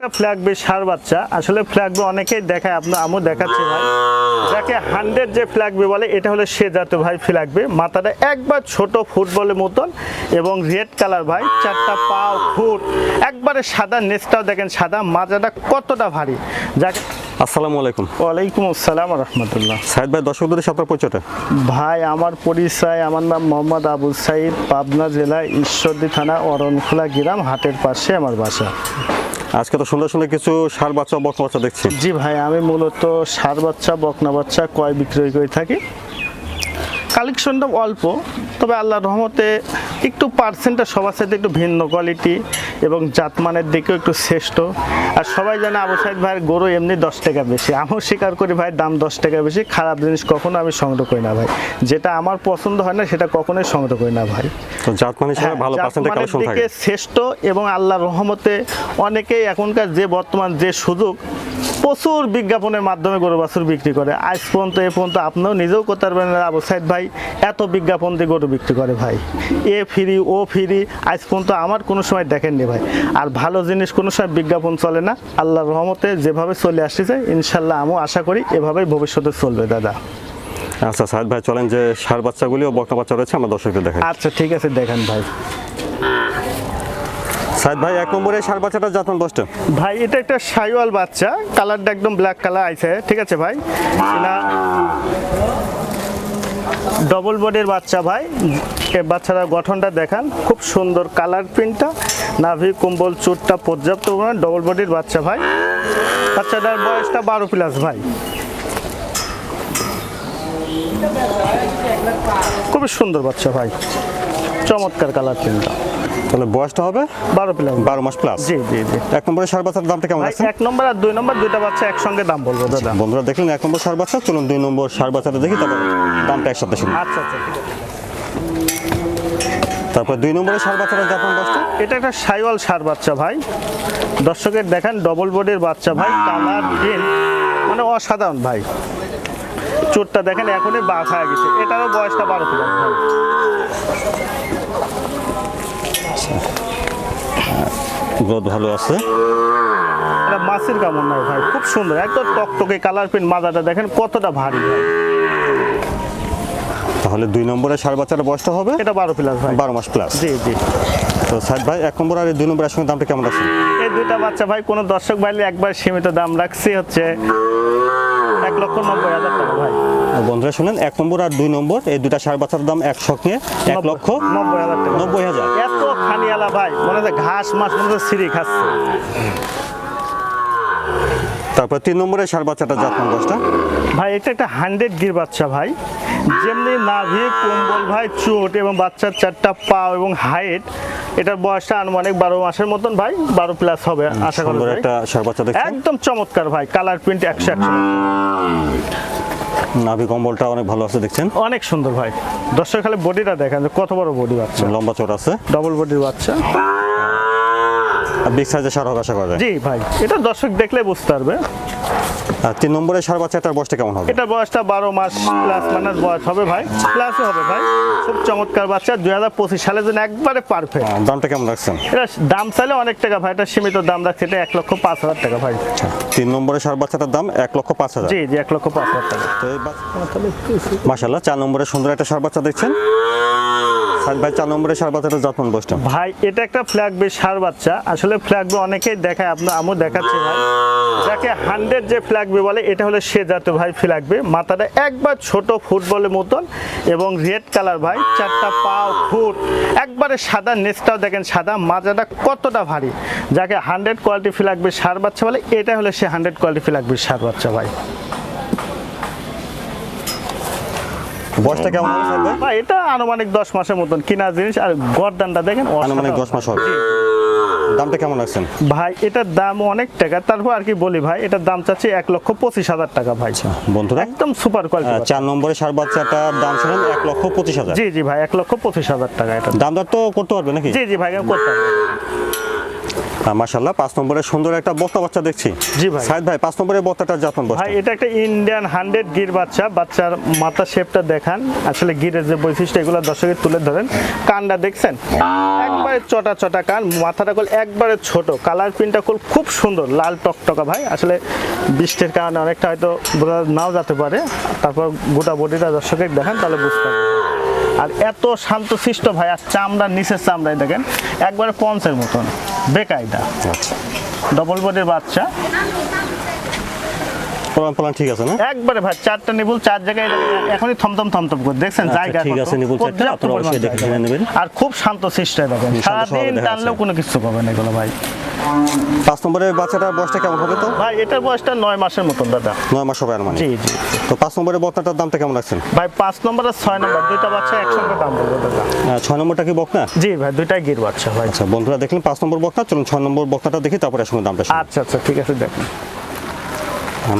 একটা ফ্ল্যাগবি সার বাচ্চা। আসলে ফ্ল্যাগবি অনেকেই দেখায় আপনার আমও দেখাচ্ছি ভাই। যাকে হান্ড্রেড যে ফ্ল্যাগবি বলে এটা হলো সে জাতীয় ভাই ফ্ল্যাগবি মাথাটা একবার ছোট ফুটবলের মতন এবং রেড কালার ভাই চারটা পা ফুট একবারে সাদা নেচটাও দেখেন সাদা মাজাটা কতটা ভারী। যাকে। আসসালামু আলাইকুম। ওয়ালাইকুম আসসালাম রহমতুল্লাহ। সাইদ ভাই দর্শকদের সাথে পরিচয়টা? ভাই আমার পরিচয় আমার নাম মোহাম্মদ আবু সাইদ পাবনা জেলা ঈশ্বরদী থানা অরণখোলা গ্রাম হাটের পাশে আমার বাসা। আজকে তো সুন্দর সুন্দর কিছু সার বাচ্চা বকনা বাচ্চা দেখছি। জি ভাই, আমি মূলত সার বাচ্চা বকনা বাচ্চা কয় বিক্রয় করে থাকি। কালেকশনটা অল্প, তবে আল্লাহর রহমতে একটু পার্সেন্টটা সবার সাথে একটু ভিন্ন কোয়ালিটি এবং জাতমানের দিকেও একটু শ্রেষ্ঠ। আর সবাই জানে আবু সাইদ ভাইয়ের গরু এমনি দশ টাকা বেশি। আমিও স্বীকার করি ভাই দাম দশ টাকা বেশি। খারাপ জিনিস কখনো আমি সংগ্রহ করি না ভাই। যেটা আমার পছন্দ হয় না সেটা কখনোই সংগ্রহ করি না ভাই। হ্যাঁ, শ্রেষ্ঠ এবং আল্লাহর রহমতে অনেকেই এখনকার যে বর্তমান যে সুযোগ প্রচুর বিজ্ঞাপনের মাধ্যমে গরু বাছুর বিক্রি করে। আজ পর্যন্ত এ পর্যন্ত আপনিও নিজেও করতে পারবেন না। আবু সাইদ ভাই এত বিজ্ঞাপন দিয়ে গরু বিক্রি করে ভাই। এ ফিরি ও ফিরি আজ পর্যন্ত আমার কোনো সময় দেখেননি ভাই। আর ভালো জিনিস কোনো সময় বিজ্ঞাপন চলে না। আল্লাহর রহমতে যেভাবে চলে আসতেছে ইনশাল্লাহ আমিও আশা করি এভাবেই ভবিষ্যতে চলবে দাদা। আচ্ছা সাইদ ভাই চলেন যে সার বাচ্চাগুলি ও বকনা বাচ্চা রয়েছে আমরা দর্শকদের দেখাই। আচ্ছা ঠিক আছে দেখেন ভাই। সাইদ ভাই, এক নম্বরে সার বাচ্চাটা জাতমান বসটা ভাই, এটা একটা সাইওয়াল বাচ্চা। কালারটা একদম ব্ল্যাক কালার আছে ঠিক আছে ভাই? না ডবল বডির বাচ্চা ভাই। এ বাচ্চাটার গঠনটা দেখান। খুব সুন্দর কালার প্রিন্টটা নাভি, কুম্বল, চুটটা পর্যাপ্ত ডবল বডির বাচ্চা ভাই। বাচ্চাটার বয়সটা বারো প্লাস ভাই। খুবই সুন্দর বাচ্চা ভাই। চমৎকার কালার প্রিন্টটা তাহলে বয়সটা হবে? বারো প্লাস বারো মাস প্লাস জি জি জি। এক নম্বরে সার বাচ্চার দামটা কেমন আছে? এক নম্বর আর দুই নম্বর দুইটা বাচ্চা একসঙ্গে দাম বলব দাদা। বন্ধুরা দেখলেন এক নম্বর সার বাচ্চা চলুন দুই নম্বর সার বাচ্চাটা দেখি তারপর দামটা একসাথে শুনি। আচ্ছা আচ্ছা ঠিক আছে। তারপর দুই নম্বরে সার বাচ্চাটা জাতমান বসটা এটা একটা সাইওয়াল সার বাচ্চা ভাই। দর্শকের দেখেন ডবল বোর্ডের বাচ্চা ভাই কালার প্রিন্ট মানে অসাধারণ ভাই। চোরটা দেখেন এখনই বাঘ হয়ে গেছে। এটারও বয়সটা বারো প্লাস ভাই। গ্রোথ ভালো আছে। এটা মাছের কামড় নয় ভাই খুব সুন্দর একদম টকটকে কালার প্রিন্ট মাজাটা দেখেন কতটা ভারী তাহলে দুই নম্বরে সার বাচ্চাটা বয়সটা হবে? এটা বারো প্লাস ভাই। বারো মাস প্লাস জি জি। তো সাইদ ভাই এক নম্বর আর দুই নম্বরের সঙ্গে দামটা কেমন আছে? এই দুইটা বাচ্চা ভাই কোনো দর্শক বাইলে একবার সীমিত দাম রাখছি হচ্ছে এক লক্ষ নব্বই হাজার টাকা ভাই। বন্ধুরা শুনেন এক নম্বর আর দুই নম্বর এই দুটা সার বাচ্চার দাম এক নিয়ে এক লক্ষ নব্বই হাজার টাকা। নব্বই হাজার। এত খানিয়ালা ভাই মনে হচ্ছে ঘাস মাছ মনে হচ্ছে সিঁড়ি খাচ্ছে। তারপর তিন নম্বরে সার বাচ্চাটা জাতমান দশটা। ভাই এটা একটা হান্ড্রেড গির বাচ্চা ভাই। যেমনি নাভি কম্বল ভাই চোট এবং বাচ্চার চারটা পা এবং হাইট এটার বয়সটা আনুমানিক বারো মাসের মতন ভাই বারো প্লাস হবে আশা করি একটা একদম চমৎকার ভাই কালার প্রিন্ট একশো একশো। নাভি কম্বলটা অনেক ভালো আছে দেখছেন? অনেক সুন্দর ভাই। দর্শক খালি বডিটা দেখেন কত বড় বডি বাচ্চা। লম্বা চড় আছে। ডবল বডির বাচ্চা। আর বিগ সাইজের সার হোক আশা করা যায়। জি ভাই এটা দর্শক দেখলে বুঝতে পারবে। তিন নম্বরে সার বাচ্চাটার বয়সটা কেমন হবে? এটা বয়সটা বারো মাস প্লাস মাইনাস বয়স হবে ভাই। প্লাসও হবে ভাই। খুব চমৎকার বাচ্চা দুই হাজার পঁচিশ সালের জন্য একবারে পারফেক্ট আহ, দামটা কেমন রাখছেন? এটা দাম চাইলে অনেক টাকা ভাই এটা সীমিত দাম রাখছে এটা এক লক্ষ পাঁচ হাজার টাকা ভাই। তিন নম্বরে সার বাচ্চাটার দাম এক লক্ষ পাঁচ হাজার। জি জি এক লক্ষ পাঁচ হাজার টাকা। তো এই মাসাল্লাহ চার নম্বরে সুন্দর একটা সার বাচ্চা দেখছেন। ভাই চার নম্বরে সার বাচ্চাটা জাতমান বয়সটা ভাই, এটা একটা ফ্ল্যাগবি সার বাচ্চা। আসলে ফ্ল্যাগবি অনেকেই দেখায় আপনার আমিও দেখাচ্ছি ভাই। যাকে হান্ড্রেড যে ফ্ল্যাগবি বলে, এটা হলো সে জাতীয় ভাই ফ্ল্যাগবি মাথাটা একবার ছোট ফুটবলের মতন এবং রেড কালার ভাই, চারটা পা ফুট একবারে সাদা নেচটাও দেখেন সাদা, মাজাটা কতটা ভারী। যাকে হান্ড্রেড কোয়ালিটি ফ্ল্যাগবি সার বাচ্চা বলে, এটা হলো সে হান্ড্রেড কোয়ালিটি ফ্ল্যাগবি সার বাচ্চা ভাই। বয়সটা কেমন হবে ভাই এটা আনুমানিক দশ মাসের মতন কিনা জিনিস আর গরদানটা দেখেন আনুমানিক অসাধারণ। দশ মাস হবে। দামটা কেমন রাখছেন? ভাই এটার দাম অনেক টাকা। তারপর আর কি বলি ভাই এটার দাম চাচ্ছি এক লক্ষ পঁচিশ হাজার টাকা ভাই। বন্ধুরা। একদম সুপার কোয়ালিটি চার নম্বরে সার বাচ্চাটার দাম শুনেন এক লক্ষ পঁচিশ হাজার। জি জি ভাই এক লক্ষ পঁচিশ হাজার টাকা এটা। দাম দর তো করতে পারবে নাকি? জি জি ভাই করতে পারব। মাশাল্লাহ পাঁচ নম্বরে সুন্দর একটা বক্তা বাচ্চা দেখছি। জি ভাই। সাইদ ভাই পাঁচ নম্বরের বক্তাটা জাতন বস্তা। ভাই এটা একটা ইন্ডিয়ান হান্ড্রেড গির বাচ্চা। বাচ্চার মাথা শেপটা দেখান। আসলে গিরের যে বৈশিষ্ট্য এগুলো দর্শকের তুলে ধরেন। কানটা দেখছেন? একবারে চটা চটা কান মাথাটা কল একবারে ছোট। কালার প্রিন্টটা কল খুব সুন্দর। লাল টকটকা ভাই। আসলে বৃষ্টির কারণে অনেকটা হয়তো বোঝা নাও যেতে পারে। তারপর গোটা বডিটা দর্শকের দেখান তাহলে বুঝতে পারবেন। আর এত শান্তশিষ্ট ভাই আর চামড়ার নিচের চামড়ায় দেখেন একবারে পঞ্চের মতন। বেকায়দা। আচ্ছা। ডবল বডির বাচ্চা। প্রমাণ পালান ঠিক আছে না? একবারে ভাই চারটা নিবুল চার জায়গায় এখনই থমথম থমথম করে। দেখছেন আচ্ছা, জায়গা ঠিক আছে, নিবুল চারটা, আপনারা অবশ্যই দেখে নেবেন। আর খুব শান্ত শিষ্টায় দেখেন। সারাদিন টানলেও কোনো কিছু পাবেন এগুলো ভাই। পাঁচ নম্বরের বাচ্চাটার বয়সটা কেমন হবে তো? ভাই এটার বয়সটা নয় মাসের মতন দাদা। নয় মাস হবে আর মানে জি জি। তো পাঁচ নম্বরের বক্তাটার দামটা কেমন রাখছেন? ভাই পাঁচ নম্বর আর ছয় নম্বর দুইটা বাচ্চা একসঙ্গে দাম বলব দাদা। ছয় নম্বরটা কি বক্তা? জি ভাই দুইটাই গির বাচ্চা ভাই। আচ্ছা বন্ধুরা দেখলেন পাঁচ নম্বর বক্তা চলুন ছয় নম্বর বক্তাটা দেখি তারপরে সঙ্গে দামটা আচ্ছা আচ্ছা ঠিক আছে দেখুন।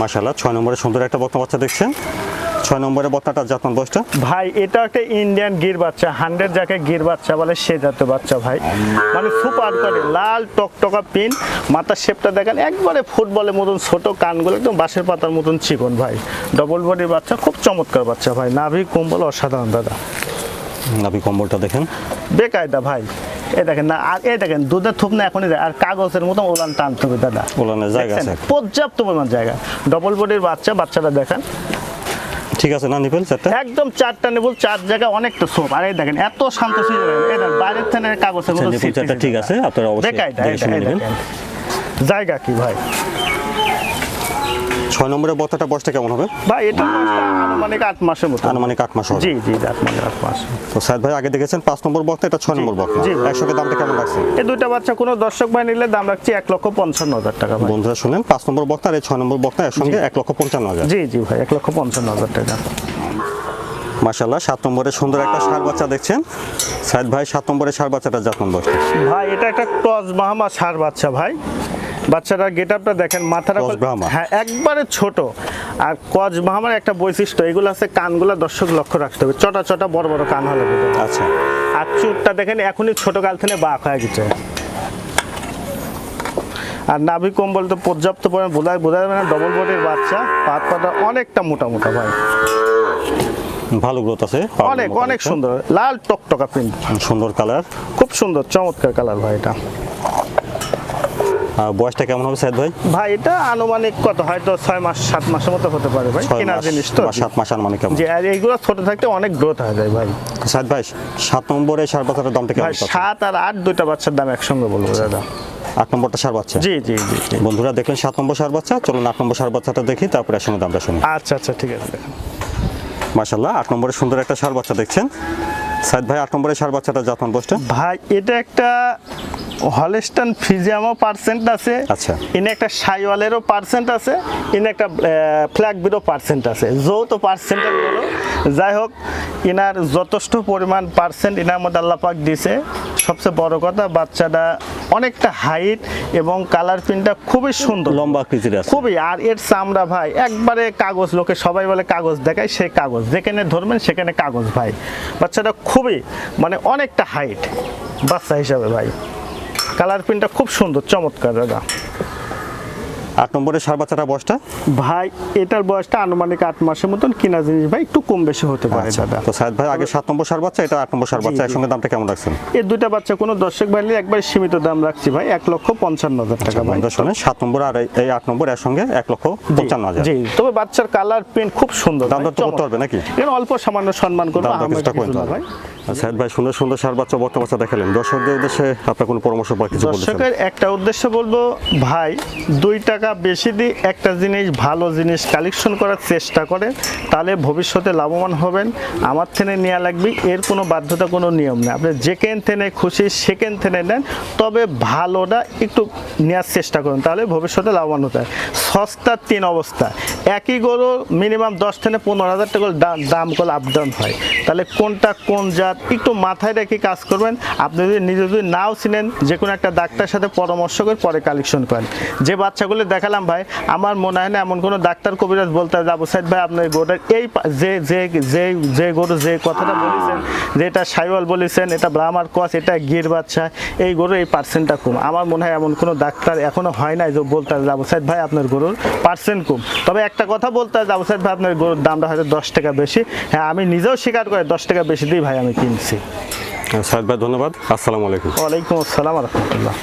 মাশাল্লাহ ছয় নম্বরে সুন্দর একটা বক্তা বাচ্চা দেখছেন। ছয় নম্বরের বক্তাটার জাতন বয়সটা? ভাই এটা একটা ইন্ডিয়ান গির বাচ্চা হান্ড্রেড যাকে গির বাচ্চা বলে সে জাতের বাচ্চা ভাই। মানে সুপার করে লাল টকটকা পিন মাথার শেপটা দেখেন একবারে ফুটবলের মতন ছোট কানগুলো একদম বাঁশের পাতার মতন চিকন ভাই। ডবল বডির বাচ্চা খুব চমৎকার বাচ্চা ভাই নাভি কম্বল অসাধারণ দাদা। নাভি কম্বলটা দেখেন। বেকায়দা ভাই এই দেখেন না আর এই দেখেন দুধের থুপ না এখনই আর কাগজের মতন ওলান টানতে হবে দাদা। ওলানের জায়গা? পর্যাপ্ত পরিমাণ জায়গা। ডবল বডির বাচ্চা বাচ্চাটা দেখেন ঠিক আছে না নিপেল চারটা? একদম চারটা নিপল চার জায়গা অনেকটা সোপ আর এই দেখেন এত শান্ত ছিল এটা বাইরের থেকে কাগজের মতো আচ্ছা, ঠিক আছে আপনারা অবশ্যই দেখে শুনে নেবেন। জায়গা কি ভাই? ছয় নম্বরের বক্তাটা বয়সটা কেমন হবে? ভাই এটা আনুমানিক আট মাসের মতো। আনুমানিক আট মাস হবে। জি জি মাস আট মাস। তো সাইদ ভাই আগে দেখেছেন পাঁচ নম্বর বক্তা এটা ছয় নম্বর বক্তা জি। একসঙ্গে দামটা কেমন রাখছেন? এই দুইটা বাচ্চা কোনো দর্শক ভাই নিলে দাম রাখছি এক লক্ষ পঞ্চান্ন হাজার টাকা বন্ধুরা শুনেন পাঁচ নম্বর বক্তা আর এই ছয় নম্বর বক্তা একসঙ্গে এক লক্ষ পঞ্চান্ন হাজার। জি জি ভাই এক লক্ষ পঞ্চান্ন হাজার টাকা। মাশাল্লাহ সাত নম্বরে সুন্দর একটা ষাঁড় বাচ্চা দেখছেন। সাইদ ভাই সাত নম্বরে ষাঁড় বাচ্চাটা জাতন বয়সটা ভাই এটা একটা টস বাহামা সার বাচ্চা ভাই। বাচ্চাটা গেট আপটা দেখেন মাথাটা। হ্যাঁ একবারে ছোট। আর কজ বাহামার একটা বৈশিষ্ট্য এগুলো আছে কানগুলো দর্শক লক্ষ্য রাখতে হবে। চটা চটা বড় বড় কান হলে আচ্ছা। আর চুটটা দেখেন এখনই ছোট কাল থেকে বাঁক হয়ে গেছে। আর নাভি কম্বল তো পর্যাপ্ত পরিমাণ বোঝা বোঝা যাবে না ডবল বডির বাচ্চা পাত পাতা অনেকটা মোটা মোটা ভাই। ভালো গ্রোথ আছে অনেক অনেক সুন্দর লাল টকটকা প্রিন্ট সুন্দর কালার খুব সুন্দর চমৎকার কালার ভাই এটা। বয়সটা কেমন হবে সাইদ ভাই? ভাই এটা আনুমানিক কত? হয়তো ছয় মাস সাত মাসের মতো হতে পারে ভাই। মাস জিনিস তো। সাত মাস আনুমানিক কেমন? যে আর এইগুলো ছোট থাকতে অনেক গ্রোথ হয়ে যায় ভাই। সাইদ ভাই সাত নম্বরে ষাঁড় বাচ্চাটার দামটা কেমন ভাই সাত আর আট দুইটা বাচ্চার দাম একসঙ্গে বলব দাদা। আট নম্বরটা ষাঁড় বাচ্চা? জি জি জি। বন্ধুরা দেখলেন সাত নম্বর ষাঁড় বাচ্চা। চলুন আট নম্বর ষাঁড় বাচ্চাটা দেখি তারপরে একসঙ্গে দামটা শুনি। আচ্ছা আচ্ছা ঠিক আছে দেখেন। মাশাল্লাহ আট নম্বরে সুন্দর একটা ষাঁড় বাচ্চা দেখছেন। সাইদ ভাই আট নম্বরে ষাঁড় বাচ্চাটা জাতন বয়সটা? ভাই এটা একটা হলেস্টান ফিজিয়ামও পার্সেন্ট আছে। আচ্ছা। ইনে একটা সাইওয়ালেরও পার্সেন্ট আছে ইনে একটা ফ্ল্যাগ বিরও পার্সেন্ট আছে। যৌথ পার্সেন্টের বলো। যাই হোক ইনার যথেষ্ট পরিমাণ পার্সেন্ট ইনার মধ্যে আল্লাপাক দিছে। সবচেয়ে বড় কথা বাচ্চাটা অনেকটা হাইট এবং কালার প্রিন্টটা খুবই সুন্দর। লম্বা আকৃতির আছে। খুবই। আর এর চামড়া ভাই একবারে কাগজ লোকে সবাই বলে কাগজ দেখায় সেই কাগজ। যেখানে ধরবেন সেখানে কাগজ ভাই। বাচ্চাটা খুবই মানে অনেকটা হাইট বাচ্চা হিসাবে ভাই। কালার প্রিন্টটা খুব সুন্দর চমৎকার দাদা। আট নম্বরের ষাঁড় বাচ্চাটা বয়সটা? ভাই এটার বয়সটা আনুমানিক আট মাসের মতন কিনা জিনিস ভাই একটু কম বেশি হতে পারে আচ্ছা দাদা। তো সাইদ ভাই আগে সাত নম্বর ষাঁড় বাচ্চা এটা আট নম্বর ষাঁড় বাচ্চা। একসঙ্গে দামটা কেমন রাখছেন? এই দুইটা বাচ্চা কোনো দর্শক ভাই একবার সীমিত দাম রাখছি ভাই এক লক্ষ পঞ্চান্ন হাজার টাকা ভাই। বন্ধুরা শোনেন সাত নম্বর আর এই- আট নম্বর এর সঙ্গে এক লক্ষ পঞ্চান্ন হাজার। জি তবে বাচ্চার কালার প্রিন্ট খুব সুন্দর দাম তো করতে। পারবে নাকি? এখানে অল্প সামান্য সম্মান করব হবে। ভাই। সাইদ ভাই সুন্দর সুন্দর ষাঁড় বাচ্চা বক্তা বাচ্চা দেখালেন দর্শকদের উদ্দেশ্যে আপনার কোনো পরামর্শ বা কিছু দর্শকের একটা উদ্দেশ্য বলব, ভাই, দুই টাকা বেশি দিয়ে একটা জিনিস, ভালো জিনিস কালেকশন করার চেষ্টা করেন, তাহলে ভবিষ্যতে লাভবান হবেন। আমার থেকে নেওয়া লাগবে, এর কোনো বাধ্যতা, কোনো নিয়ম নেই। আপনি যেখান থেকে খুশি, সেখান থেকে নেন, তবে ভালোটা একটু নেওয়ার চেষ্টা করুন, তাহলে ভবিষ্যতে লাভবান হতে হয়। সস্তার তিন অবস্থা একই গরু মিনিমাম দশ থেকে পনেরো হাজার টাকা দাম করে আপ ডাউন হয়। তাহলে কোনটা কোন জাত, একটু মাথায় রেখে কাজ করবেন। আপনি যদি নিজে যদি নাও চিনেন যে কোনো একটা ডাক্তারের সাথে পরামর্শ করে পরে কালেকশন করেন। যে বাচ্চাগুলো দেখালাম ভাই, আমার মনে হয় না এমন কোনো ডাক্তার কবিরাজ বলতে হবে। আবু সাইদ ভাই, আপনার এই গরুটার এই যে যে যে যে গরু যে কথাটা বলেছেন, যে এটা সাইওয়াল বলেছেন, এটা ব্রাহ্মার কস এটা গির বাচ্চা, এই গরুর এই পার্সেন্টটা কম। আমার মনে হয় এমন কোনো ডাক্তার এখনও হয় নাই যে বলতে হবে আবু সাইদ ভাই, আপনার গরুর পার্সেন্ট কম। তবে একটা কথা বলতে হয় আবু সাইদ ভাই আপনার গরুর দামটা হয়তো দশ টাকা বেশি। হ্যাঁ আমি নিজেও স্বীকার করে দশ টাকা বেশি দিই ভাই আমি কিনছি। সাহেদ ভাই ধন্যবাদ। আসসালামু আলাইকুম। ওয়ালাইকুম আসসালাম রহমতুল্লাহ।